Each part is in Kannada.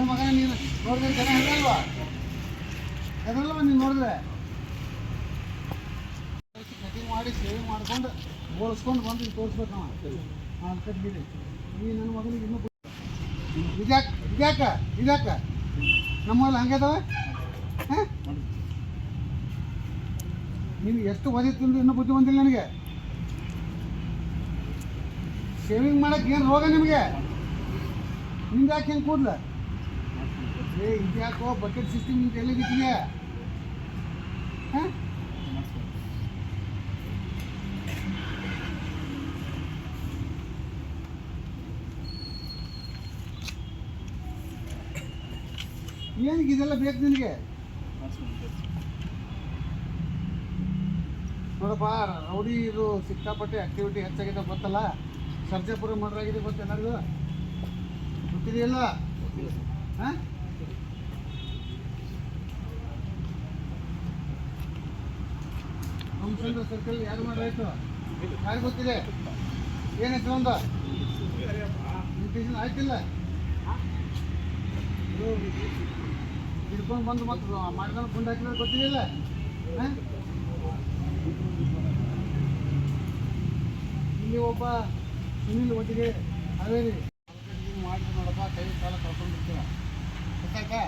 ನನ್ನ ಮಗನ ನೀನು. ನೋಡಿದ್ರೆ ಜನ ಹೆದರಲ್ವಾ ಹೆದರಲ್ವಾ ನೀನು ನೋಡಿದ್ರೆ? ಕಟಿಂಗ್ ಮಾಡಿ ಸೇವಿಂಗ್ ಮಾಡ್ಕೊಂಡು ಬೋಳಿಸ್ಕೊಂಡು ಬಂದು ಇಲ್ಲಿ ತೋರಿಸ್ಬೇಕು ನಾವು. ಹಾಂ ನೀ ಈ ನನ್ನ ಮಗನಿಗೆ ಇನ್ನೂ ಇದ್ಯಾಕ ಇದ್ಯಾಕ ಇದ್ಯಾಕ ನಮ್ಮಲ್ಲಿ ಹಂಗದವ ಹಾಂ? ನೀನು ಎಷ್ಟು ಓದಿತ್ತು ಇನ್ನೂ ಬುದ್ಧಿ ಬಂದಿಲ್ಲ ನನಗೆ? ಶೇವಿಂಗ್ ಮಾಡಕ್ಕೆ ಏನು ರೋಗ ನಿಮಗೆ? ನಿಂದ ಯಾಕೆ ಹೆಂಗೆ ಏ, ಇದ್ಯಾಕೋ ಬಕೆಟ್ ಸಿಸ್ಟಮ್ ನಿಮ್ಗೆ ಎಲ್ಲಿಗಿಟ್ಟಿಗೆ ಹಾಂ? ಇದೆಲ್ಲ ಬೇಕು ನಿನಗೆ? ನೋಡಪ್ಪ, ರೌಡಿ ಇದು ಸಿಕ್ಕಾಪಟ್ಟೆ ಆಕ್ಟಿವಿಟಿ ಹೆಚ್ಚಾಗಿದೆ ಗೊತ್ತಲ್ಲ? ಸರ್ಜಾಪುರ ಮರ್ಡರ್ ಆಗಿದೆ ಗೊತ್ತ ಎಲ್ಲರಿಗೂ? ಗೊತ್ತಿದೆಯಲ್ಲ? ಹಾಂ? ರಾಮಚಂದ್ರ ಸರ್ಕಲ್ ಯಾರು ಇದು ಯಾರು ಗೊತ್ತಿದೆ? ಏನು ಒಂದು ಆಯ್ತಿಲ್ಲ. ಹಿಡ್ಕೊಂಡು ಬಂದು ಮತ್ತು ಮಾಡ್ಕೊಂಡು ಗುಂಡು ಹಾಕಿದ್ರೆ ಇಲ್ಲಿ ಒಬ್ಬ ಸುನಿಲ್ ಒಟ್ಟಿಗೆ ಹಾವೇರಿ. ಮಾಡಿ ನೋಡಪ್ಪ, ಕೈ ಕಾಲ ಕಳ್ಕೊಂಡಿರ್ತೀರ ಗೊತ್ತಾಯ್ತಾ?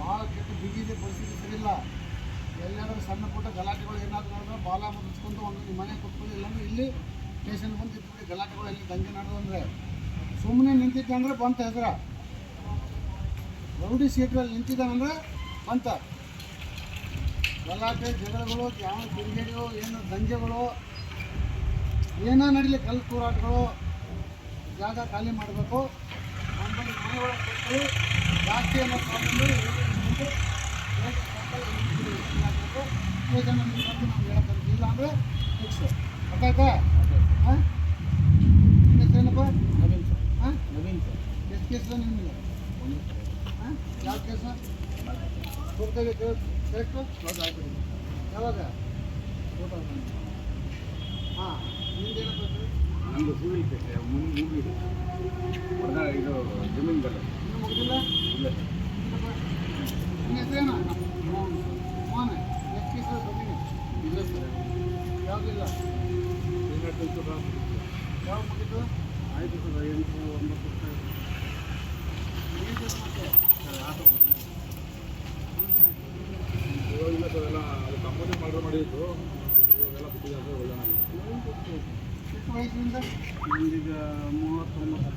ಭಾಳ ಕೆಟ್ಟ ಬಿಗಿದೆ ಪರಿಸ್ಥಿತಿ ಸರಿಯಿಲ್ಲ ಎಲ್ಲಾದ್ರೂ ಸಣ್ಣ ಪುಟ್ಟ ಗಲಾಟೆಗಳು ಏನಾದ್ರು ಮಾಡಿದ್ರೆ ಬಾಲ ಮುಗಿಸ್ಕೊಂಡು ಒಂದು ನಿಮ್ಮ ಮನೆ ಕೊಟ್ಕೊಂಡು ಇಲ್ಲಾಂದ್ರೆ ಇಲ್ಲಿ ಸ್ಟೇಷನ್ ಬಂದು ಇದ್ಬಿಟ್ಟು ಗಲಾಟೆಗಳು ಇಲ್ಲಿ ದಂಗೆ ಅಂದ್ರೆ. ಸುಮ್ಮನೆ ನಿಂತಿದ್ದೆ ಅಂದರೆ ಬಂತ ಹೆಸರ ರೌಡಿ ಸೀಟ್ರಲ್ಲಿ ನಿಂತಿದ್ದಾನಂದ್ರೆ ಬಂತ. ಗಲಾಟೆ, ಜಗಳಗಳು, ಯಾವ ತಿರುಗೇಡಿಗಳು ಏನು ದಂಗೆಗಳು, ಏನೋ ನಡೀಲಿ ಕಲ್ಲು ತೂರಾಟಗಳು, ಜಾಗ ಖಾಲಿ ಮಾಡಬೇಕು. ಆಮೇಲೆ ಮನೆಗಳ ಜಾಸ್ತಿ ಅನ್ನೋ ಪ್ರಾಬ್ಲಮ್ ನಾವು ಹೇಳಕ್ಕೆ ಇಲ್ಲ ಅಂದರೆ ಫಿಕ್ಸ್ ಗೊತ್ತಾಯ್ತಾ ಹಾಂ ನಿಮ್ಮ ಹೆಸರೇನಪ್ಪ ನವೀನ್ ಸರ್ ಹಾಂ ನವೀನ್ ಸರ್ ಎಷ್ಟು ಕೇಸ್ ನಿಮಗೆ ಹಾಂ ಯಾವ ಕೇಸ ಹೋಗ್ತೇವೆ ಕರೆಕ್ಟು ಕ್ಲೋಸ್ ಆಗಿಬಿಟ್ಟಿದೆ ಯಾವಾಗ ಹಾಂ ನಿಮ್ದೇನಪ್ಪ ಹೆಸರು? ನಮ್ಮದು ಸಿವಿಲ್ ಕೇಸ್ ಮುಂದೆ ಮುಗಿದು ಹೊಡೆದ ಇದು ಜಮೀನು ಬರ ಇನ್ನೂ ಮುಗಿದಿಲ್ಲ ಇಲ್ಲ ಸರ್ ನಿನ್ನ ಹೆಸರೇನು ಮೋಹನ ಎಷ್ಟು ಕೇಸ್ ಬಂದಿನಿ ಇಲ್ಲ ಸರ್ ಯಾವುದಿಲ್ಲ ಯಾವ ಮುಗಿತು ಆಯಿತು ಸರ್ ಎಂಟು ಒಂಬತ್ತು ಸರ್ ಆಟೋ ಇವಾಗಿಲ್ಲ ಸರ್ ಅದು ಕಂಪನಿ ಮರ್ಡರ್ ಮಾಡಿದ್ದು ಸರ್ ಒಳ್ಳೆ? ಎಷ್ಟು ವಯಸ್ಸಿನಿಂದ ನಮ್ದೀಗ ಮೂವತ್ತೊಂಬತ್ತು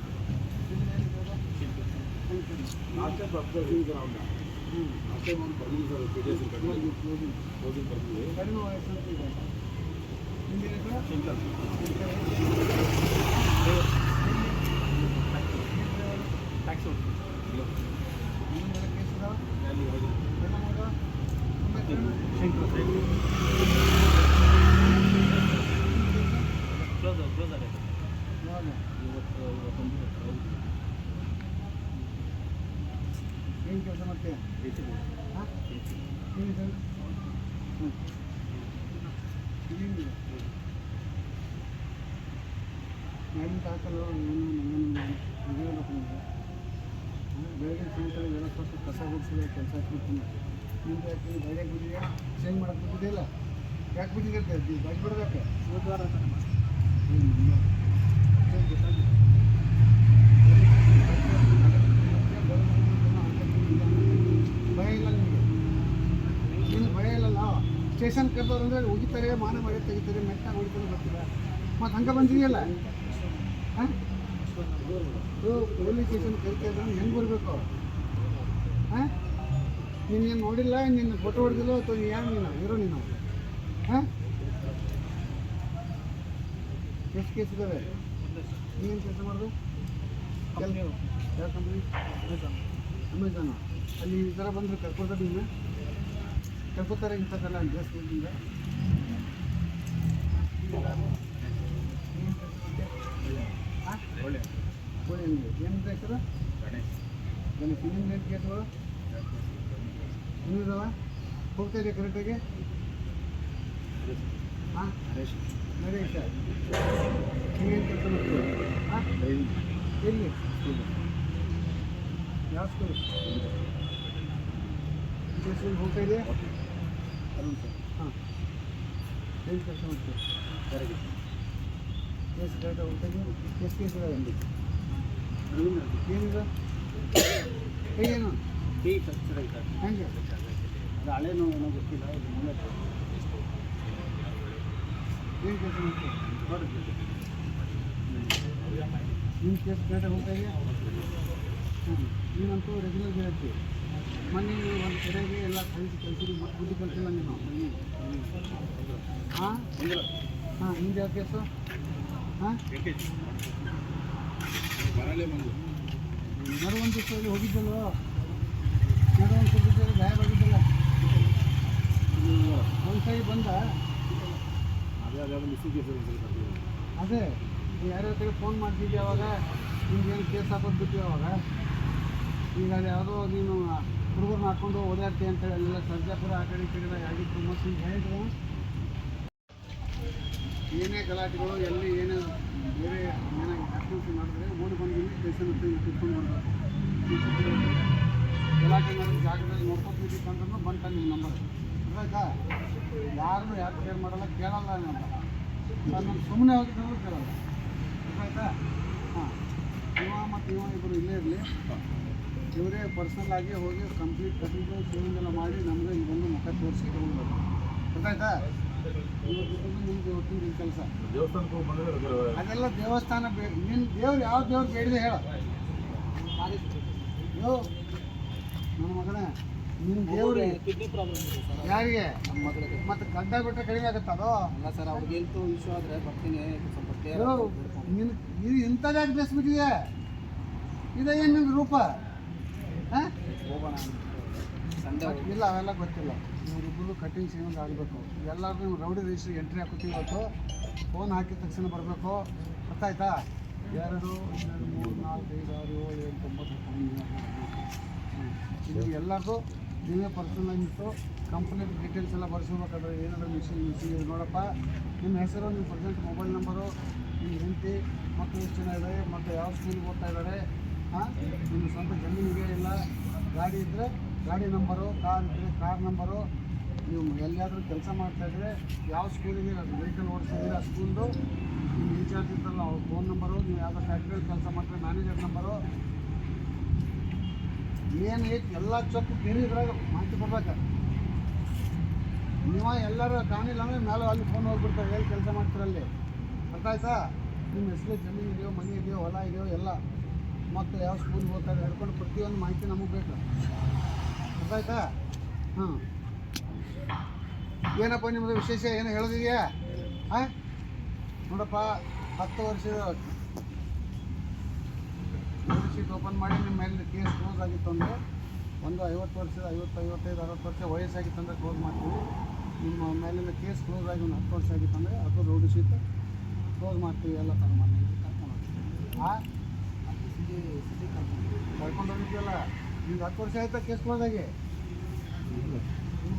ಲಾಸ್ಟ್ ಟೈಮ್ ಅಬ್ಸರ್ವಿಂಗ್ ಸರ್ ಅವ್ನ ಹ್ಞೂ ಲಾಸ್ಟ್ ಟೈಮ್ ಅವ್ನು ಬರ್ತೀನಿ ಸರ್ ಪಿ ಡಿ ಎಸ್ ಕಟ್ಟಿ ಹೋಗಿ ಬರ್ತೀವಿ ಕಡಿಮೆ ವಯಸ್ಸು ಅಂತ ಇದೆ ನಿಮ್ದೇನು ಹೆಸರು? ಶಂಕರ್ ಟ್ಯಾಕ್ಸ್ ಇಲ್ಲ ನಿಮ್ದೆಲ್ಲ ಕೇಸ್ ಇದಾವ? ಅಲ್ಲಿ ಹೋಗಿ ಎಲ್ಲ ಮಗ? ನಿಮ್ಮ ಹೆಸರೇನು? ಶಂಕರ್ ಕ್ಲೋಸ್ ಕ್ಲೋಸ್ ಆಗೈತೆ ಯಾವಾಗ? ಇವತ್ತು ಇವತ್ತೊಂದು ಏನು ಕೆಲಸ ಮಾಡ್ತೀಯ? ಹ್ಞೂ ನೈಟ್ ಹಾಕಲು ಏನು ನನಗೆ ಹೇಳ್ಬೇಕು ನಿಮಗೆ ಬೆಳಗಿನ ಸಾಯಂಕಾಲ ಎಲ್ಲ ಸ್ವಲ್ಪ ಕಸ ಗುಡಿಸಿದ ಕೆಲಸ ಹಾಕ್ಬಿಡ್ತೀನಿ ನಿಮ್ದು ಯಾಕೆ ನೀವು ಧೈರ್ಯ ಚೇಂಜ್ ಮಾಡಕ್ಕೆ ಬಿಟ್ಟಿದೆಯಲ್ಲ? ಯಾಕೆ ಬಿಟ್ಟಿದ್ದೆ ಬಾಗಿ ಬಿಡ್ಬೇಕು ಇವತ್ತು ಭಯ ಇಲ್ಲ ನಿಮಗೆ ನಿನಗೆ ಭಯ ಇಲ್ಲಲ್ಲ ಸ್ಟೇಷನ್ ಕರೆದವ್ರು ಅಂದರೆ ಉಗಿತಾರೆ ಮಾನ ಮಾಡಿ ತೆಗಿತಾರೆ ಮೆಟ್ಟ ಹೊಡಿತಾರೆ ಬರ್ತಾರೆ. ಮತ್ತು ಹಂಗೆ ಬಂದಿದೆಯಲ್ಲ? ಹಾಂ? ಪೊಲೀಸ್ ಸ್ಟೇಷನ್ ಕರಿತಾ ಹೆಂಗೆ ಬರಬೇಕು? ಹಾಂ? ಏನು ನೋಡಿಲ್ಲ? ನಿನ್ನ ಫೋಟೋ ಹೊಡೆದಿಲ್ಲ ಅಥವಾ ನೀನು ಯಾರು ನೀನು? ಇರೋ ನೀನು? ಹಾಂ? ಎಷ್ಟು ಕೇಸ್ ಇದ್ದಾವೆ ನೀನು ಕೆಲಸ ಮಾಡೋದು? ಯಾವ ಕಂಪ್ನಿ ಅಮೆಝಾನು ಅಲ್ಲಿ ಈ ಥರ ಬಂದರೆ ಕರ್ಕೊಡ್ತಾರೆ ನೀನು? ಕರ್ಕೋತಾರೆ ಇಂಥದ್ದೆಲ್ಲ ಜಾಸ್ತಿಯಿಂದ ಒಳ್ಳೆ. ಏನಂತ ಹೆಸರು? ಗಣೇಶ್. ಗಣೇಶ್. ಇನ್ನೊಂದು ಏನು ಕೇಸ್ಗಳು ಇನ್ನೂ ಇದಾವ ಹೋಗ್ತಾ ಇದೆಯಾ ಕರೆಕ್ಟಾಗಿ ಹಾಂ? ಹರೇಶ್ ನರೇಶ. ನೀವೇನು ಕೆಲಸ ಮಾಡ್ತೀವಿ ಹಾಂ? ಎಲ್ಲಿ? ಸ್ಕೂಲ್ ಯಾವ ಸ್ಕೂಲ್ ಹೋಗ್ತಾ ಇದೆಯಾ? ಅರುಣ್ ಸರ್ ಹಾಂ ಏನು ಕೆಲಸ ಮಾಡ್ತೀವಿ ಹೊರಗೆ ಕೇಸ್ ಡೇಟಾ ಹೋಗ್ತಾ ಇದೆಯಾ ಎಷ್ಟು ಕೇಸ್ ಇದಾವೆ ಏನಿದೆ ಏನು ಟೀ ಫ್ರಾಕ್ಚರ್ ಆಯ್ತಾ ಹೆಂಗೆ ಅದು ಹಳೆ ನೋವು ಏನೋ ಗೊತ್ತಿಲ್ಲ ಇದು ಮುಂದೆ ಏನು ಕೆಲಸ ಮಾಡ್ತೀವಿ ಹೊರಗೆ ನಿಮ್ಮ ಕೇಸ್ ಡೇಟಾ ಹೋಗ್ತಾ ಇದೆಯಾ ಹ್ಞೂ ನೀನಂತೂ ರೆಗ್ಯುಲರ್ ಗಿರಾಕಿ ಮೊನ್ನೆ ಒಂದು ಕಡೆಗೆ ಎಲ್ಲ ಕಳಿಸಿ ಕಳಿಸಿರಿ ಮತ್ತೆ ಬುದ್ಧಿ ಕಲಿಸಿಲ್ಲ ನೀನು. ಹಾಂ? ಹಾಂ ನಿಮ್ದು ಯಾವ ಕೇಸು ಹಾಂ? ಮರು ಒಂದು ದಿವಸದಲ್ಲಿ ಹೋಗಿದ್ದಲ್ವ? ಮರು ಒಂದು ದಿವಸದಲ್ಲಿ ಗಾಯವಾಗಿದ್ದಲ್ಲ ಒಂದು ಸರಿ ಬಂದ? ಅದೇ ಅದೇ ಮಿಸ್ಸಿಂಗ್ ಕೇಸ್ ಅದೇ ಫೋನ್ ಮಾಡ್ತಿದ್ದೆ ಅವಾಗ? ನಿಮ್ಗೇನು ಕೇಸ್ ಹಾಕೋದು ಅವಾಗ? ಈಗ ಅದು ಯಾವುದೋ ನೀನು ಹುಡುಗರನ್ನ ಹಾಕೊಂಡು ಓಡಾಡ್ತಿ ಅಂತ ಹೇಳಿ ಸರ್ಜಾಪುರ ಆ ಕಡೆ ಈ ಕಡೆ ಮತ್ತು ಈಗ ಹೇಳಿದ್ರು. ಏನೇ ಗಲಾಟೆಗಳು, ಎಲ್ಲಿ ಏನೇ ಬೇರೆ ಏನಾಗಿ ಆಕ್ಟಿವಿಟಿ ಮಾಡಿದ್ರೆ ಓಡಿ ಬಂದು ಇಲ್ಲಿ ತಿಳ್ಕೊಂಡು ಗಲಾಟೆ ಮಾಡಿದ ಜಾಗದಲ್ಲಿ ನೋಡ್ಕೊತೀವಿ ಅಂದ್ರೂ ಬಂತ ನಿಮ್ಮ ನಂಬರ್ ಅರ್ಥಾಯ್ತಾ ಯಾರನ್ನು ಯಾರು ಕೇರ್ ಮಾಡಲ್ಲ, ಕೇಳಲ್ಲ ಅಂತ ನಾನು ಸುಮ್ಮನೆ ಹೋಗಿದ್ರು ಕೇಳಲ್ಲ. ಅರ್ಥಾಯ್ತಾ ಹಾಂ ಇವ ಮತ್ತು ಇವ ಇಬ್ಬರು ಇಲ್ಲೇ ಇರಲಿ. ಇವರೇ ಪರ್ಸನಲ್ ಆಗಿ ಹೋಗಿ ಕಂಪ್ಲೀಟ್ ಕಟ್ಟಿದ್ದು ಶೂವಿಂಗ್ ಎಲ್ಲ ಮಾಡಿ ನಮಗೆ ಈ ಒಂದು ಮುಖ ತೋರಿಸಿ ಗೊತ್ತಾಯ್ತಾ? ಅರ್ಥಾಯ್ತಾ ಇವತ್ತು ನಿಮ್ಗೆ ಇವತ್ತಿನ ಕೆಲಸ. ದೇವಸ್ಥಾನಕ್ಕೆ ಹೋಗಿ ಅದೆಲ್ಲ ದೇವಸ್ಥಾನ ಬೇ ನಿನ್ನ ದೇವ್ರು ಯಾವ ದೇವ್ರು ಬೇಡಿದೆ ಹೇಳ. ಯೋ ನನ್ನ ಮಗನೇ ನಿನ್ನ ದೇವ್ರಿ ಕಿಡ್ನಿ ಪ್ರಾಬ್ಲಮ್ ಇದೆ ಸರ್. ಯಾರಿಗೆ? ನಮ್ಮ ಮಗಳಿಗೆ. ಮತ್ತೆ ಗಡ್ಡ ಬಿಟ್ಟರೆ ಕಡಿಮೆ ಆಗುತ್ತೆ ಅದು? ಅಲ್ಲ ಸರ್ ಅವ್ರಿಗೆ ಹೆಲ್ತು ಇಶ್ಯೂ ಆದರೆ ಬರ್ತೀನಿ. ಸ್ವಲ್ಪ ನಿನ್ನ ಇದು ಇಂಥದ್ಯಾಕೆ ಬೆಳೆಸ್ಬಿಟ್ಟಿದೆ ಇದೇ ಏನು ನಿನ್ನ ರೂಪ? ಹಾಂ? ಹೋಗೋಣ ಇಲ್ಲ ಅವೆಲ್ಲ ಗೊತ್ತಿಲ್ಲ. ಇವರಿಬ್ಬರು ಕಟಿಂಗ್ ಸೇವಿಂಗ್ ಆಗಬೇಕು. ಎಲ್ಲರೂ ನೀವು ರೌಡಿ ರಿಜಿಸ್ಟ್ರಿ ಎಂಟ್ರಿ ಹಾಕೋತೀವಿ ಇವತ್ತು. ಫೋನ್ ಹಾಕಿದ ತಕ್ಷಣ ಬರಬೇಕು. ಗೊತ್ತಾಯ್ತಾ? ಎರಡು ಎರಡು ಮೂರು ನಾಲ್ಕು ಐದು ಆರು ಏಳು ಎಂಟು ಒಂಬತ್ತು ಇದು ಎಲ್ಲರಿಗೂ ನೀವೇ ಪರ್ಸನಲ್ ಆಗಿತ್ತು ಕಂಪ್ನಿ ಡೀಟೇಲ್ಸ್ ಎಲ್ಲ ಬರ್ಸ್ಕೊಬೇಕಾದ್ರೆ ಏನಾದರೂ ಮಿಷಿನ್ ಮಿಷಿನ್ ಇದೆ ನೋಡಪ್ಪ. ನಿಮ್ಮ ಹೆಸರು ನಿಮ್ಮ ಪ್ರೆಸೆಂಟ್ ಮೊಬೈಲ್ ನಂಬರು ನಿಮ್ಮ ಹೆಂಡತಿ ಮಕ್ಕಳು ಎಷ್ಟು ಜನ ಇದ್ದಾರೆ ಮತ್ತು ಯಾವ ಸ್ಕೂಲಿಗೆ ಓದ್ತಾ ಇದ್ದಾರೆ ನಿಮ್ಮ ಸ್ವಂತ ಜಮೀನಿಗೆ ಇಲ್ಲ. ಗಾಡಿ ಇದ್ದರೆ ಗಾಡಿ ನಂಬರು, ಕಾರ್ ಇದ್ದರೆ ಕಾರ್ ನಂಬರು. ನೀವು ಎಲ್ಲಿಯಾದರೂ ಕೆಲಸ ಮಾಡ್ತಾಯಿದ್ರೆ ಯಾವ ಸ್ಕೂಲಿಗೆ ವೆಹಿಕಲ್ ಓಡಿಸಿದ್ರೆ ಆ ಸ್ಕೂಲ್ದು ನಿಮ್ಮ ಇನ್ಚಾರ್ಜ್ ಇದ್ದಲ್ಲ ಅವ್ರ ಫೋನ್ ನಂಬರು, ನೀವು ಯಾವುದೋ ಫ್ಯಾಕ್ಟ್ರಿಯಲ್ಲಿ ಕೆಲಸ ಮಾಡ್ತಾರೆ ಮ್ಯಾನೇಜರ್ ನಂಬರು. ಏನು ಐತಿ ಎಲ್ಲ ಚೊಕ್ಕು ಇದ್ರಾಗ ಮಾಹಿತಿ ಕೊಡ್ಬೇಕು. ನೀವು ಎಲ್ಲರೂ ಕಾಣಿಲ್ಲ ಅಂದರೆ ಮೇಲೆ ಅಲ್ಲಿ ಫೋನ್ ಹೋಗ್ಬಿಡ್ತಾರೆ, ಹೇಳಿ ಕೆಲಸ ಮಾಡ್ತೀರಲ್ಲಿ ಅರ್ಥ ಆಯ್ತಾ? ನಿಮ್ಮ ಹೆಸರು, ಜಮೀನು ಇದೆಯೋ, ಮನೆ ಇದೆಯೋ, ಹೊಲ ಇದೆಯೋ, ಎಲ್ಲ. ಮತ್ತು ಯಾವ ಸ್ಕೂಲ್ ಹೋಗ್ತಾರೆ ಹಿಡ್ಕೊಂಡು ಪ್ರತಿಯೊಂದು ಮಾಹಿತಿ ನಮಗೆ ಬೇಕು. ಗೊತ್ತಾಯ್ತಾ ಹಾಂ ಏನಪ್ಪ ನಿಮ್ಮದು ವಿಶೇಷ, ಏನು ಹೇಳೋದಿದೆಯಾ? ಹಾಂ ನೋಡಪ್ಪ, ಹತ್ತು ವರ್ಷದ ಶೀಟ್ ಓಪನ್ ಮಾಡಿ ನಿಮ್ಮ ಮೇಲೆ ಕೇಸ್ ಕ್ಲೋಸ್ ಆಗಿತ್ತು ಅಂದರೆ ಒಂದು ಐವತ್ತು ವರ್ಷದ, ಐವತ್ತು, ಐವತ್ತೈದು, ಅರವತ್ತು ವರ್ಷ ವಯಸ್ಸಾಗಿತ್ತು ಅಂದರೆ ಕ್ಲೋಸ್ ಮಾಡ್ತೀವಿ. ನಿಮ್ಮ ಮೇಲಿನ ಕೇಸ್ ಕ್ಲೋಸ್ ಆಗಿ ಒಂದು ಹತ್ತು ವರ್ಷ ಆಗಿತ್ತು ಅಂದರೆ ಅದು ರೋಡ್ ಶೀಟ್ ಕ್ಲೋಸ್ ಮಾಡ್ತೀವಿ ಎಲ್ಲ ಥರ ಮಾಡಿ ಹಾಂ ಕರ್ಕೊಂಡು ಹೋಗಿದ್ವಲ್ಲ ಈಗ ಹತ್ತು ವರ್ಷ ಆಯ್ತಾ ಕೇಸ್ ಕ್ಲೋಸ್ ಆಗಿ?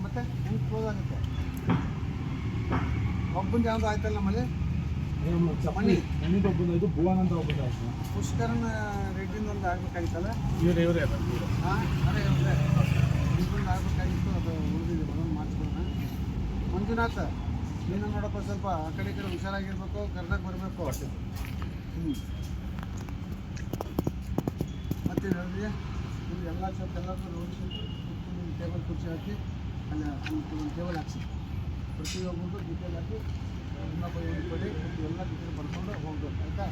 ಮತ್ತೆ ಹೆಂಗೆ ಕ್ಲೋಸ್ ಆಗುತ್ತೆ? ಒಬ್ಬಂದು ಯಾವುದು ಆಯ್ತಲ್ಲ ನಮ್ಮಲ್ಲಿ ಒಬ್ಬಂದು ಇದು ಭುವನ್ ಅಂತ ಒಬ್ಬಂದು ಪುಷ್ಕರನ ರೆಡ್ಡಿಂದ ಒಂದು ಆಗ್ಬೇಕಾಗಿತ್ತಲ್ಲ? ಇವ್ರು ಹಾಂ ಅದೇ ಆಗ್ಬೇಕಾಗಿತ್ತು ಅದು ಉಳಿದಿದೆ ಅದನ್ನು ಮಂಜುನಾಥ ಮಂಜುನಾಥ್ ನೀನು ನೋಡಪ್ಪ ಸ್ವಲ್ಪ ಆ ಕಡೆ ಈ ಕಡೆ ಹುಷಾರಾಗಿರ್ಬೇಕು ಕರ್ನಾಟಕ ಬರಬೇಕು. ಹ್ಞೂ ಮತ್ತೆ ಹೇಳಿದ್ರಿ ಇಲ್ಲಿ ಎಲ್ಲ ಸ್ವಲ್ಪ ಎಲ್ಲರೂ ನೋಡಿಸಿ ನಿಮ್ಮ ಟೇಬಲ್ ಕುರ್ಚಿ ಹಾಕಿ, ಅಲ್ಲಿ, ಒಂದು ಟೇಬಲ್ ಹಾಕ್ಸಿ. ಪ್ರತಿಯೊಬ್ಬರಿಗೂ ಡೀಟೇಲ್ ಹಾಕಿ ಇನ್ನೊಬ್ಬರು ಕೊಡಿ, ಎಲ್ಲ ಡೀಟೇಲ್ ಬರ್ಕೊಂಡು ಹೋಗ್ಬೇಕು, ಆಯಿತಾ?